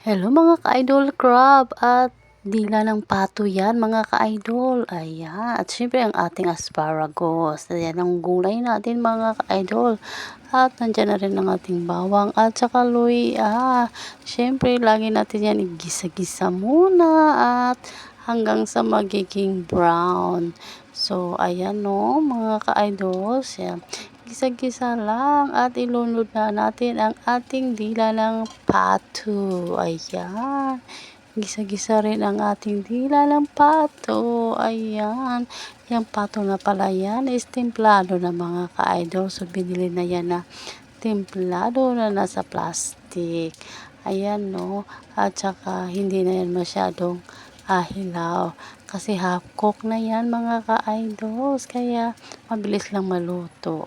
Hello mga ka-idol crab at dila ng pato yan mga ka-idol. Ayan. At syempre ang ating asparagus. Ayan ang gulay natin mga ka-idol. At nandyan na rin ang ating bawang at saka luya. Syempre lagi natin yan igisa-gisa muna at hanggang sa magiging brown. So ayan no mga ka-idol. Yan. Gisa-gisa lang at ilunod na natin ang ating dila ng pato. Ayan. Gisa-gisa rin ang ating dila ng pato. Ayan. Yung pato na pala yan is templado na mga ka-idol. So binili na yan na templado na nasa plastic. Ayan no. At saka hindi na yan masyadong ahilaw. Kasi half cook na yan mga ka-idols. Kaya mabilis lang maluto.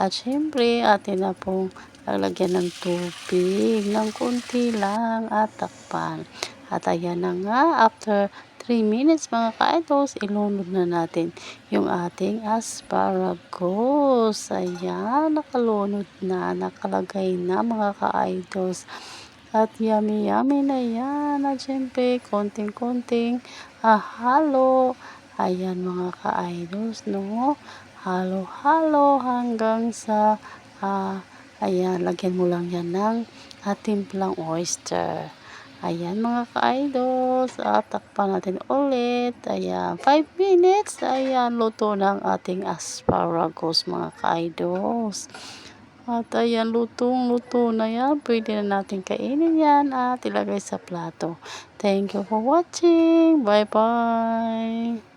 At syempre, atin na pong lalagyan ng tubig ng konti lang at takpan. At ayan na nga, after 3 minutes mga ka-idols, ilunod na natin yung ating asparagus. Ayan, nakalunod na, nakalagay na mga ka-idols. At yummy yummy na yan. At syempre, konting-konting ah, halo. Ayan mga ka-idols, no? halo-halo hanggang sa uh, ayan, lagyan mo lang yan ng uh, timplang oyster. Ayan mga ka-idols, at takpan natin ulit. Ayan, 5 minutes. Ayan, luto ng ating asparagus mga ka-idols. At ayan, lutong-luto na yan. Pwede na natin kainin yan at ilagay sa plato. Thank you for watching. Bye-bye.